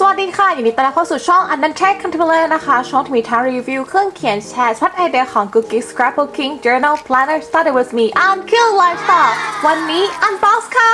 สวัสดีค่ะยินดีต้อนรับเข้าสู่ช่อง u n d e r t a k e Contemporary นะคะ ช่องที่มีทั้งรีวิวเครื่องเขียนแชร์ช็อตไอเดียของ Cookie Scrapbooking Journal Planner Started with me and Kill Lifestyle วันนี้ Unbox ค่ะ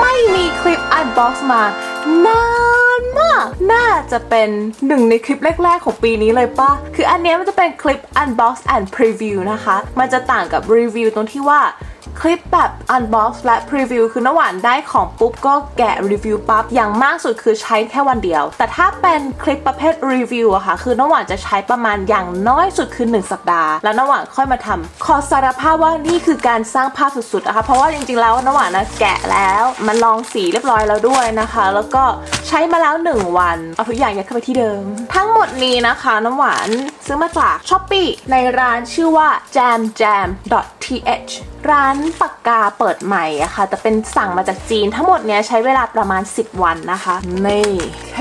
ไม่มีคลิป Unbox มานานมาก น่าจะเป็นหนึ่งในคลิปแรก ๆ ของปีนี้เลยปะคืออันนี้มันจะเป็นคลิป Unbox and Preview นะคะ มันจะต่างกับรีวิวตรงที่ว่า คลิปแบบ unbox และ preview คือน้ำหวานได้ของปุ๊บก็แกะรีวิวปั๊บ อย่างมากสุดคือใช้แค่วันเดียว แต่ถ้าเป็นคลิปประเภทรีวิวอะค่ะ คือน้ำหวานจะใช้ประมาณอย่างน้อยสุดคือ 1 สัปดาห์ แล้วน้ำหวานค่อยมาทำขอสารภาพว่านี่คือการสร้างภาพสุดๆนะคะเพราะว่าจริงๆแล้วน้ำหวานนะแกะแล้วมันลองสีเรียบร้อยแล้วด้วยนะคะ แล้วก็ใช้มาแล้ว 1 วันเอาทุกอย่างยัดเข้าไปที่เดิม ทั้งหมดนี้นะคะน้ำหวานซื้อมาจาก s h อ p e e ในร้านชื่อว่า jamjam.th ร้านปากกาเปิดใหม่อะค่ะแต่เป็นสั่งมาจากจีนทั้งหมดเนี้ยใช้เวลาประมาณ 10 วันนะคะนี่โอเค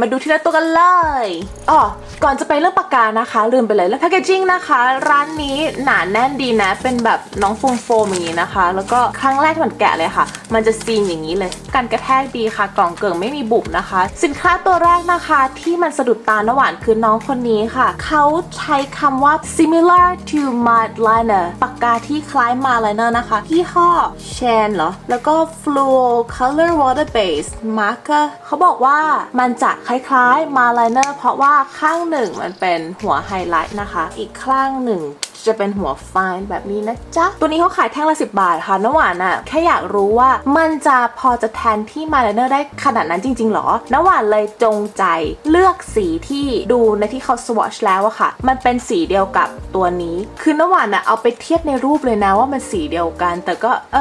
มาดูทีละตัวกันเลยอ๋อก่อนจะไปเรื่องปากกานะคะ ลืมไปเลยแล้วแพคเกจิ้งนะคะ ร้านนี้หนาแน่นดีนะ เป็นแบบน้องโฟมโฟมอย่างนี้นะคะ แล้วก็ครั้งแรกที่มันแกะเลยค่ะ มันจะซีนอย่างนี้เลยการกระแทกดีค่ะ กล่องเกิ่งไม่มีบุบนะคะ สินค้าตัวแรกนะคะที่มันสะดุดตาหวานคือน้องคนนี้ค่ะ เขาใช้คำว่า similar to mud liner ปากกาที่คล้าย mud liner นะคะยี่ห้อ Shan เหรอ แล้วก็ fluo color water base marker เขาบอกว่ามันจะคล้ายๆ mud liner เพราะว่าข้างหนึ่งมันเป็นหัวไฮไลท์นะคะ อีกข้างหนึ่ง จะเป็นหัวไฟน์แบบนี้นะจ๊ะ ตัวนี้เขาขายแท่งละ 10 บาทค่ะน้ำหวานอะแค่อยากรู้ว่ามันจะพอจะแทนที่มาเลเนอร์ได้ขนาดนั้นจริง ๆ หรอ น้ำหวานเลยจงใจเลือกสีที่ดูในที่เขาสวอชแล้วอะค่ะ มันเป็นสีเดียวกับตัวนี้ คือน้ำหวานอะเอาไปเทียบในรูปเลยนะว่ามันสีเดียวกัน แต่ก็เอ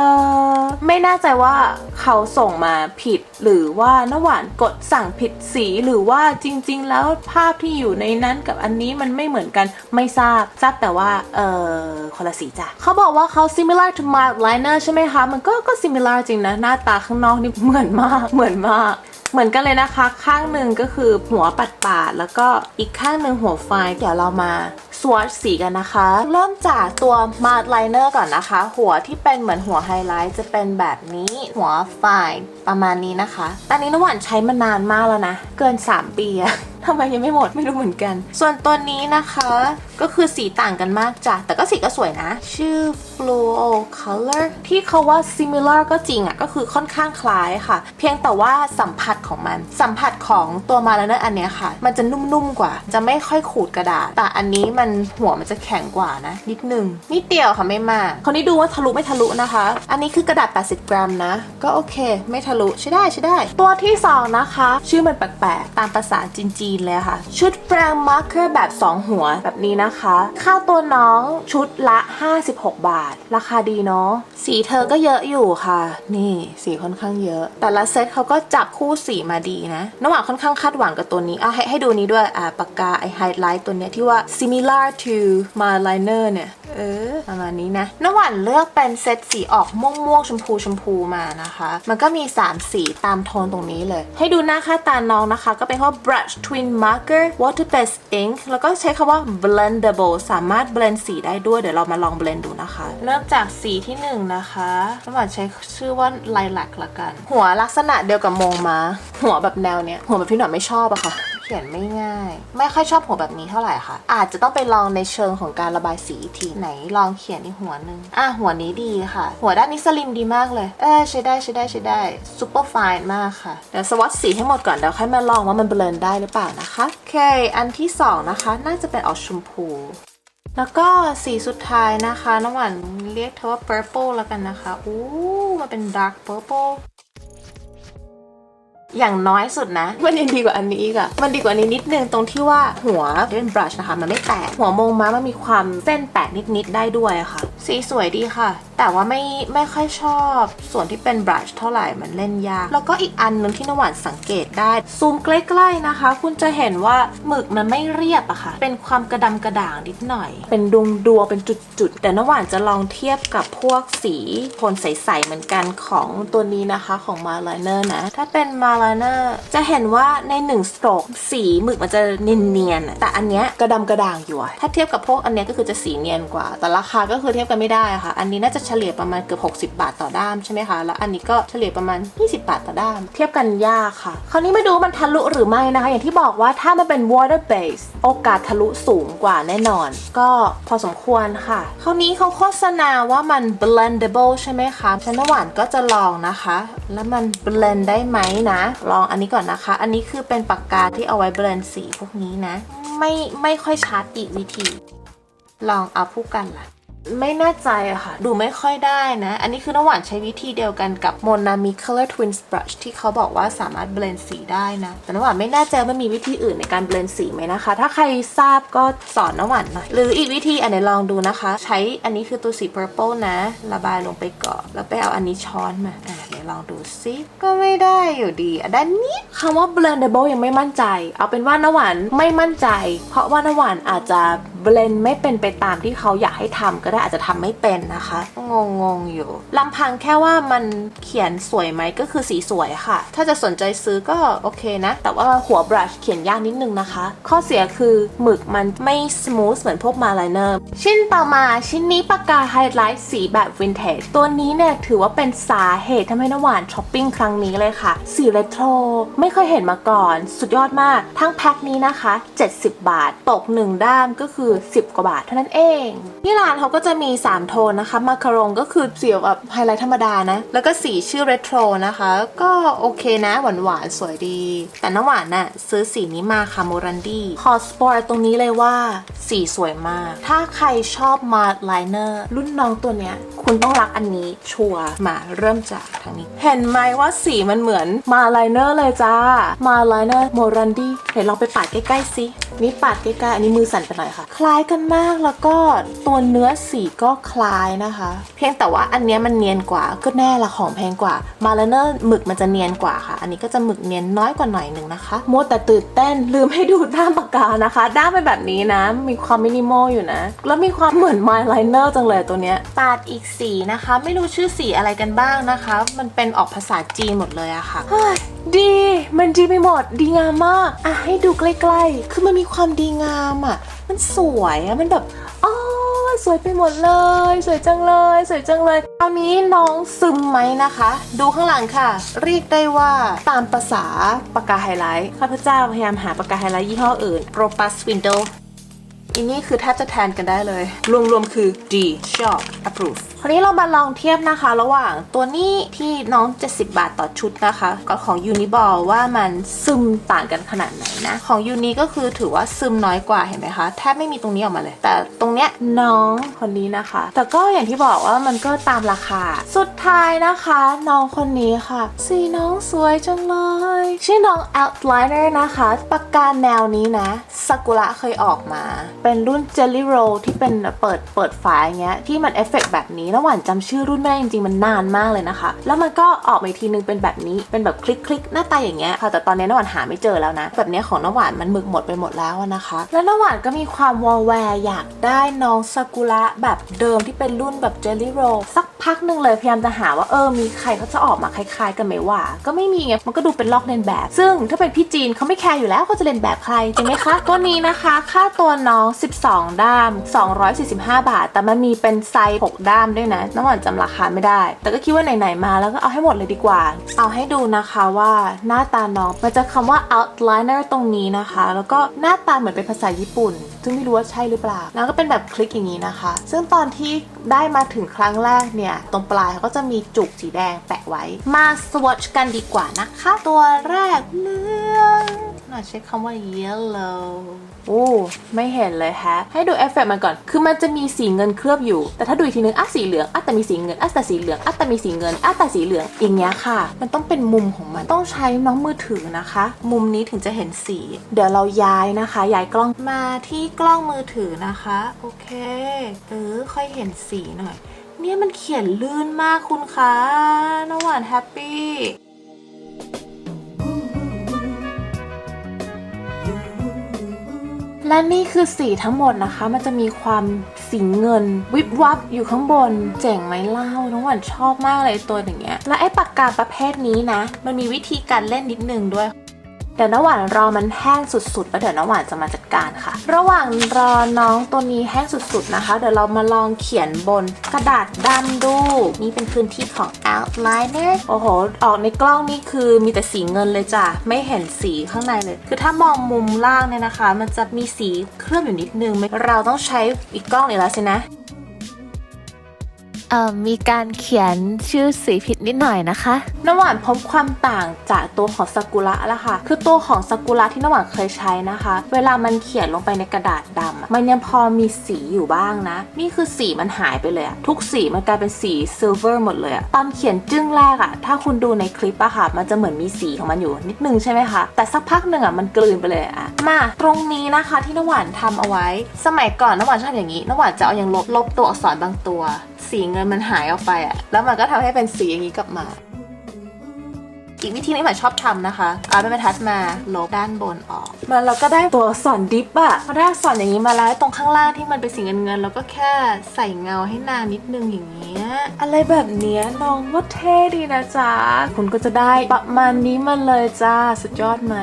อไม่แน่ใจว่าเขาส่งมาผิด หรือว่าน้ำหวานกดสั่งผิดสีหรือว่าจริง ๆ แล้วภาพที่อยู่ในนั้นกับอันนี้มันไม่เหมือนกันไม่ทราบทราบแต่ว่าเออคนละสีจ้ะเขาบอกว่าเขา similar to mild liner ใช่ไหมคะ มันก็ก็ similar จริงนะ หน้าตาข้างนอกนี่เหมือนมาก เหมือนมาก เหมือนกันเลยนะคะ ข้างหนึ่งก็คือหัวปัดปาด แล้วก็อีกข้างหนึ่งหัวไฟเดี๋ยวเรามาสวอชสีกันนะคะ เริ่มจากตัว mild liner ก่อนนะคะ หัวที่เป็นเหมือนหัวไฮไลท์จะเป็นแบบนี้ หัวไฟประมาณนี้นะคะตอนนี้น้ำหวานใช้มานานมากแล้วนะ เกิน 3 ปีอะ ทำไมยังไม่หมดไม่รู้เหมือนกัน ส่วนตัวนี้นะคะก็คือสีต่างกันมากจ้ะแต่ก็สีก็สวยนะ ชื่อ fluo color ที่เขาว่า similar ก็จริงอะ่ะก็คือค่อนข้างคล้ายค่ะ เพียงแต่ว่าสัมผัสของมัน สัมผัสของตัวมาแล้วเนอร์อันเนี้ยค่ะ มันจะนุ่มๆกว่า จะไม่ค่อยขูดกระดาษ แต่อันนี้มันหัวมันจะแข็งกว่านะ นิดนึงนิดเดียวค่ะไม่มากคนนี้ดูว่าทะลุไม่ทะลุนะคะ อันนี้คือกระดาษ 80 กรัมนะ ก็โอเค ไม่ทะลุใช้ได้ใช้ได้ ตัวที่สองนะคะ ชื่อมันแปลกๆตามภาษาจีนนเลยค่ะ ชุดแปรงมาร์คเกอร์แบบ 2 หัวแบบนี้นะคะ ค่าตัวน้องชุดละ 56 บาท ราคาดีเนาะสีเธอก็เยอะอยู่ค่ะ นี่สีค่อนข้างเยอะ แต่ละเซตเขาก็จับคู่สีมาดีนะน้ำหวานค่อนข้างคาดหวังกับตัวนี้อะให้ให้ดูนี้ด้วยอะปากกาไอไฮไลท์ตัวเนี้ยที่ว่า similar to my liner เนี่ย เออประมาณนี้นะน้ำหวานเลือกเป็นเซตสีออกม่วงม่วงๆชมพูชมพูมานะคะ มันก็มี 3 สีตามโทนตรงนี้เลย ให้ดูหน้าค่าตาน้องนะคะ ก็เป็นข้อ brush twin marker water based ink แล้วก็ใช้คำว่า blendable สามารถ blend สีได้ด้วย เดี๋ยวเรามาลอง blend ดูนะคะ เริ่มจากสีที่ 1 นะคะน้ำหวานใช้ชื่อว่า lilac ละกัน หัวลักษณะเดียวกับมงมา หัวแบบแนวเนี้ยหัวแบบที่หนอนไม่ชอบอะค่ะ เขียนไม่ง่าย ไม่ค่อยชอบหัวแบบนี้เท่าไหร่ค่ะ อาจจะต้องไปลองในเชิงของการระบายสีทีไหนลองเขียนอีกหัวหนึ่งอะหัวนี้ดีค่ะ หัวด้านนี้สลิมดีมากเลย เออใช้ได้ใช้ได้ใช้ได้ซูเปอร์ไฟน์มากค่ะเดี๋ยวสวอตสีให้หมดก่อนเดี๋ยวค่อยมาลองว่ามันเบลนได้หรือเปล่านะคะโอเคอันที่สองนะคะ น่าจะเป็นออกชมพูแล้วก็สีสุดท้ายนะคะน้องหวานเรียกเธอว่า purple แล้วกันนะคะ อู้มันเป็น dark purple อย่างน้อยสุดนะ มันยังดีกว่าอันนี้อีกอะมันดีกว่านี้นิดนึงตรงที่ว่าหัวที่เป็นบรัชนะคะมันไม่แตก หัวมงม้ามันมีความเส้นแตกนิดๆได้ด้วยะค่ะ สีสวยดีค่ะ แต่ว่าไม่ไม่ค่อยชอบ ส่วนที่เป็นบรัชเท่าไหร่มันเล่นยาก แล้วก็อีกอันหนึงที่นวานสังเกตได้ ซูมใกล้ๆนะคะ คุณจะเห็นว่าหมึกมันไม่เรียบอะค่ะ เป็นความกระดำกระด่างนิดหน่อย เป็นดวงดวงเป็นจุดๆ แต่นวานจะลองเทียบกับพวกสีโทนใสๆเหมือนกันของตัวนี้นะคะของมาลายเนอร์นะ ถ้าเป็นมาล liner จะเห็นว่าในหนึ่งสโตรกสีหมึกมันจะเนียนๆแต่อันเนี้ยกระดำกระด่างอยู่อะถ้าเทียบกับพวกอันเนี้ยก็คือจะสีเนียนกว่า แต่ราคาก็คือเทียบกันไม่ได้ค่ะ อันนี้น่าจะเฉลี่ยประมาณเกือบ60 บาทต่อด้ามใช่ไหมคะแล้วอันนี้ก็เฉลี่ยประมาณ 20 บาทต่อด้าม เทียบกันยากค่ะ คราวนี้มาดูมันทะลุหรือไม่นะคะ อย่างที่บอกว่าถ้ามันเป็น water base โอกาสทะลุสูงกว่าแน่นอน ก็พอสมควรค่ะ คราวนี้เขาโฆษณาว่ามัน blendable ใช่ไหมคะฉันน้ำหวานก็จะลองนะคะ แล้วมัน blend ได้ไหมนะลองอันนี้ก่อนนะคะ อันนี้คือเป็นปากกาที่เอาไว้เบลนสีพวกนี้นะ ไม่ไม่ค่อยชัดอีกวิธี ลองเอาผู้กันล่ะ ไม่แน่ใจอะค่ะ ดูไม่ค่อยได้นะ อันนี้คือน้ำหวานใช้วิธีเดียวกันกับ Monami Color Twins Brush ที่เขาบอกว่าสามารถเบลนสีได้นะ แต่น้ำหวานไม่แน่ใจว่ามีวิธีอื่นในการเบลนสีไหมนะคะ ถ้าใครทราบก็สอนน้ำหวานหน่อย หรืออีกวิธีอันไหนลองดูนะคะ ใช้อันนี้คือตัวสี purple นะ ระบายลงไปก่อนแล้วไปเอาอันนี้ช้อนมา อะเดี๋ยวลองดูซิ ก็ไม่ได้อยู่ดีอะด้านนี้ คำว่า blendable ยังไม่มั่นใจ เอาเป็นว่าน้ำหวานไม่มั่นใจ เพราะว่าน้ำหวานอาจจะเบลนไม่เป็นไปตามที่เขาอยากให้ทำก็ได้อาจจะทำไม่เป็นนะคะ งงงอยู่ลำพังแค่ว่ามันเขียนสวยไหมก็คือสีสวยค่ะ ถ้าจะสนใจซื้อก็โอเคนะ แต่ว่าหัวบรัชเขียนยากนิดนึงนะคะ ข้อเสียคือหมึกมันไม่สมูทเหมือนพวกมาไลเนอร์ชิ้นต่อมาชิ้นนี้ปากกาไฮไลท์สีแบบวินเทจตัวนี้เนี่ยถือว่าเป็นสาเหตุทำให้น้ำหวานช้อปปิ้งครั้งนี้เลยค่ะ สีเรโทรไม่เคยเห็นมาก่อน สุดยอดมาก ทั้งแพ็คนี้นะคะ 70 บาท ตก 1 ด้ามก็คือ 10 กว่าบาทเท่านั้นเองที่ร้านเขาก็จะมี 3 โทนนะคะมาคารงก็คือสีแบบไฮไลท์ธรรมดานะ แล้วก็สีชื่อเรโทรนะคะ ก็โอเคนะ หวานหวานๆสวยดี แต่น้ำหวานน่ะซื้อสีนี้มาค่ะโมรันดี้ขอสปอยตรงนี้เลยว่าสีสวยมาก ถ้าใครชอบมาร์ไลเนอร์รุ่นน้องตัวเนี้ยคุณต้องรักอันนี้ชัวร์มาเริ่มจากทางนี้ เห็นไหมว่าสีมันเหมือนมาไลเนอร์เลยจ้ามาไลเนอร์โมรันดี้เดี๋ยวลองไปปาดใกล้ๆสินี่ปาดใกล้ๆอันนี้มือสั่นไปหน่อยค่ะ คล้ายกันมากแล้วก็ตัวเนื้อสีก็คล้ายนะคะ เพียงแต่ว่าอันนี้มันเนียนกว่าก็แน่ละของแพงกว่ามาไลเนอร์หมึกมันจะเนียนกว่าค่ะ อันนี้ก็จะหมึกเนียนน้อยกว่าหน่อยหนึ่งนะคะมัวแต่ตื่นเต้นลืมให้ดูด้ามปากกานะคะ ด้ามเป็นแบบนี้นะ มีความมินิมอลอยู่นะ แล้วมีความเหมือนมล์ไลเนอร์จังเลยตัวเนี้ยปาดอีกสีนะคะ ไม่รู้ชื่อสีอะไรกันบ้างนะคะ มันเป็นออกภาษาจีนหมดเลยอะค่ะ ดี มันดีไปหมด ดีงามมาก อะให้ดูใกล้ๆ คือมันมีความดีงามอะ มันสวยอะ มันแบบอ๋อสวยไปหมดเลย สวยจังเลย สวยจังเลย คราวนี้น้องซึมไหมนะคะ ดูข้างหลังค่ะ เรียกได้ว่าตามภาษาปากกาไฮไลท์ ข้าพเจ้าพยายามหาปากกาไฮไลท์ยี่ห้ออื่น Propus Window อันนี้คือแทบจะแทนกันได้เลย รวมๆคือ D ชอบ approve ราวนี้เรามาลองเทียบนะคะ ระหว่างตัวนี้ที่น้อง 70 บาทต่อชุดนะคะกับของ Uniball ว่ามันซึมต่างกันขนาดไหนนะของ Uni ก็คือถือว่าซึมน้อยกว่าเห็นไหมคะแทบไม่มีตรงนี้ออกมาเลย แต่ตรงเนี้ยน้องคนนี้นะคะ แต่ก็อย่างที่บอกว่ามันก็ตามราคา สุดท้ายนะคะ น้องคนนี้ค่ะ สีน้องสวยจังเลย ชื่อน้อง Outliner นะคะปากกาแนวนี้นะซากุระเคยออกมา เป็นรุ่น Jelly Roll ที่เป็นเปิดเปิดฝาอย่างเงี้ยที่มันเอฟเฟกต์แบบนี้แล้วหวานจำชื่อรุ่นไม่ได้จริงๆมันนานมากเลยนะคะ แล้วมันก็ออกมาทีนึงเป็นแบบนี้เป็นแบบคลิกคลิกๆหน้าตาอย่างเงี้ยค่ะแต่ตอนนี้น้ำหวานหาไม่เจอแล้วนะ แบบนี้ของน้ำหวานมันหมึกหมดไปหมดแล้วนะคะ แล้วน้ำหวานก็มีความวอลแวร์อยากได้น้องซากุระแบบเดิมที่เป็นรุ่นแบบเจลลี่โรสัก พักหนึ่งเลยพยายามจะหาว่าเออมีใครเขาจะออกมาคล้ายๆ กันไหมว่า ก็ไม่มีไงมันก็ดูเป็นลอกเลียนแบบ ซึ่งถ้าเป็นพี่จีนเขาไม่แคร์อยู่แล้วเขาจะเลียนแบบใครจริงไหมคะตัวนี้นะคะ ค่าตัวน้อง 12 ด้าม 245 บาท แต่มันมีเป็นไซส์6ด้ามด้วยนะน้ำหวานจำราคาไม่ได้ แต่ก็คิดว่าไหนๆมาแล้วก็เอาให้หมดเลยดีกว่า เอาให้ดูนะคะว่าหน้าตาน้องมันจะคำว่า outliner ตรงนี้นะคะ แล้วก็หน้าตาเหมือนเป็นภาษาญี่ปุ่น ซึ่งไม่รู้ว่าใช่หรือเปล่าแล้วก็เป็นแบบคลิกอย่างนี้นะคะ ซึ่งตอนที่ได้มาถึงครั้งแรกเนี่ย ตรงปลายเขาก็จะมีจุกสีแดงแปะไว้ มาสวอชกันดีกว่านะคะ ตัวแรกเลือง น่อยใช้คำว่า yellow โอ้ไม่เห็นเลยฮะ ให้ดูเอฟเฟกต์มันก่อน คือมันจะมีสีเงินเคลือบอยู่ แต่ถ้าดูอีกทีนึงอะสีเหลืองอะแต่มีสีเงินอะแต่สีเหลืองอะแต่มีสีเงินอะแต่สีเหลืองอย่างเงี้ยค่ะ มันต้องเป็นมุมของมันต้องใช้น้องมือถือนะคะ มุมนี้ถึงจะเห็นสี เดี๋ยวเราย้ายนะคะ ย้ายกล้องมาที่กล้องมือถือนะคะ โอเคเออค่อยเห็นสีหน่อย เนี่ยมันเขียนลื่นมากคุณคะน้องหวานแฮปปี้ และนี่คือสีทั้งหมดนะคะ มันจะมีความสีเงิน วิบวับอยู่ข้างบน เจ๋งไหมเล่า น้องหวานชอบมากเลยตัวอย่างเงี้ย และไอ้ปากกาประเภทนี้นะ มันมีวิธีการเล่นนิดนึงด้วย เดี๋ยวน้ำหวานรอมันแห้งสุดๆ แล้วเดี๋ยวน้ำหวานจะมาจัดการค่ะ ระหว่างรอน้องตัวนี้แห้งสุดๆนะคะ เดี๋ยวเรามาลองเขียนบนกระดาษดำดู นี่เป็นพื้นที่ของ outliner โอ้โห ออกในกล้องนี่คือมีแต่สีเงินเลยจ้ะ ไม่เห็นสีข้างในเลย คือถ้ามองมุมล่างเนี่ยนะคะ มันจะมีสีเคลือบอยู่นิดนึง เราต้องใช้อีกกล้องอีกแล้วสินะ เอ่อมีการเขียนชื่อสีผิดนิดหน่อยนะคะ น้ำหวานพบความต่างจากตัวของซากุระแล้วค่ะ คือตัวของซากุระที่น้ำหวานเคยใช้นะคะ เวลามันเขียนลงไปในกระดาษดำอะมันยังพอมีสีอยู่บ้างนะ นี่คือสีมันหายไปเลยอะทุกสีมันกลายเป็นสีซิลเวอร์หมดเลยอะตอนเขียนจึ้งแรกอะถ้าคุณดูในคลิปอะค่ะ มันจะเหมือนมีสีของมันอยู่นิดนึงใช่ไหมคะ แต่สักพักหนึ่งอะมันกลืนไปเลยอะมาตรงนี้นะคะที่น้ำหวานทำเอาไว้ สมัยก่อนน้ำหวานชอบอย่างนี้น้ำหวานจะเอาอย่างลบลบตัวอักษรบางตัว สีงมันหายออกไปอะแล้วมันก็ทำให้เป็นสีอย่างนี้กลับมา อีกวิธีนึงที่หมายชอบทำนะคะ เอาเป็นบรรทัดมาลบด้านบนออกมันเราก็ได้ตัวอักษรดิฟอะพอได้อักษรอย่างนี้มาแล้วตรงข้างล่างที่มันเป็นสีเงินเงินเราก็แค่ใส่เงาให้นางนิดนึงอย่างเงี้ยอะไรแบบเนี้ยน้องว่าเท่ดีนะจ๊ะคุณก็จะได้ประมาณนี้มาเลยจ้าสุดยอดไหม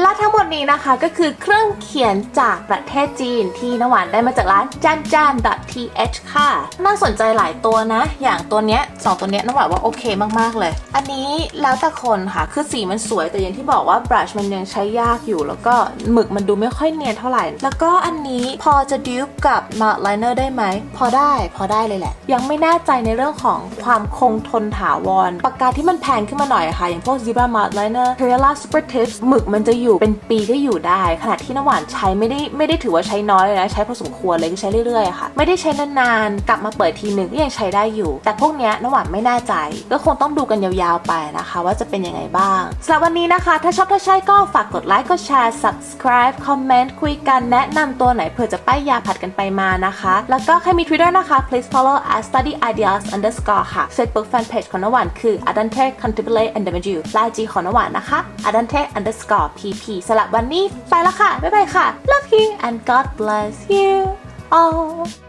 และทั้งหมดนี้นะคะก็คือเครื่องเขียนจากประเทศจีนที่นหวานได้มาจากร้านจานจาน .th ค่ะ น่าสนใจหลายตัวนะ อย่างตัวเนี้ยสองตัวเนี้ยนหวานว่าโอเคมากๆเลย อันนี้แล้วแต่คนค่ะ คือสีมันสวยแต่อย่างที่บอกว่าบรัชมันยังใช้ยากอยู่ แล้วก็หมึกมันดูไม่ค่อยเนียนเท่าไหร่ แล้วก็อันนี้พอจะดิวกับมาร์ไลเนอร์ได้ไหม พอได้พอได้เลยแหละ ยังไม่แน่ใจในเรื่องของความคงทนถาวร ปากกาที่มันแพงขึ้นมาหน่อยค่ะ อย่างพวก Zebra Matte Liner p e r i l a Super Tips หมึกมันจะอยู่เป็นปีก็อยู่ได้ขณะที่น้ำหวานใช้ไม่ได้ไม่ได้ถือว่าใช้น้อยเลยนะ ใช้พอสมควรเลยคือใช้เรื่อยๆค่ะ ไม่ได้ใช้นานๆ กลับมาเปิดทีหนึ่งก็ยังใช้ได้อยู่ แต่พวกเนี้ยน้ำหวานไม่แน่ใจ ก็คงต้องดูกันยาวๆไปนะคะ ว่าจะเป็นยังไงบ้างสำหรับวันนี้นะคะ ถ้าชอบถ้าใช่ก็ฝากกดไลค์กดแชร์ subscribe คอมเมนต์คุยกันแนะนำตัวไหนเผื่อจะป้ายยาผัดกันไปมานะคะ แล้วก็ใครมี Twitter นะคะ please follow at study ideas underscore ค่ะ Facebook fanpage ของนวันคือ adante contemplate and w และ IG ของนวันนะคะ adante underscore pp สำหรับวันนี้ไปแล้วค่ะ บ๊ายบายค่ะ love you and God bless you all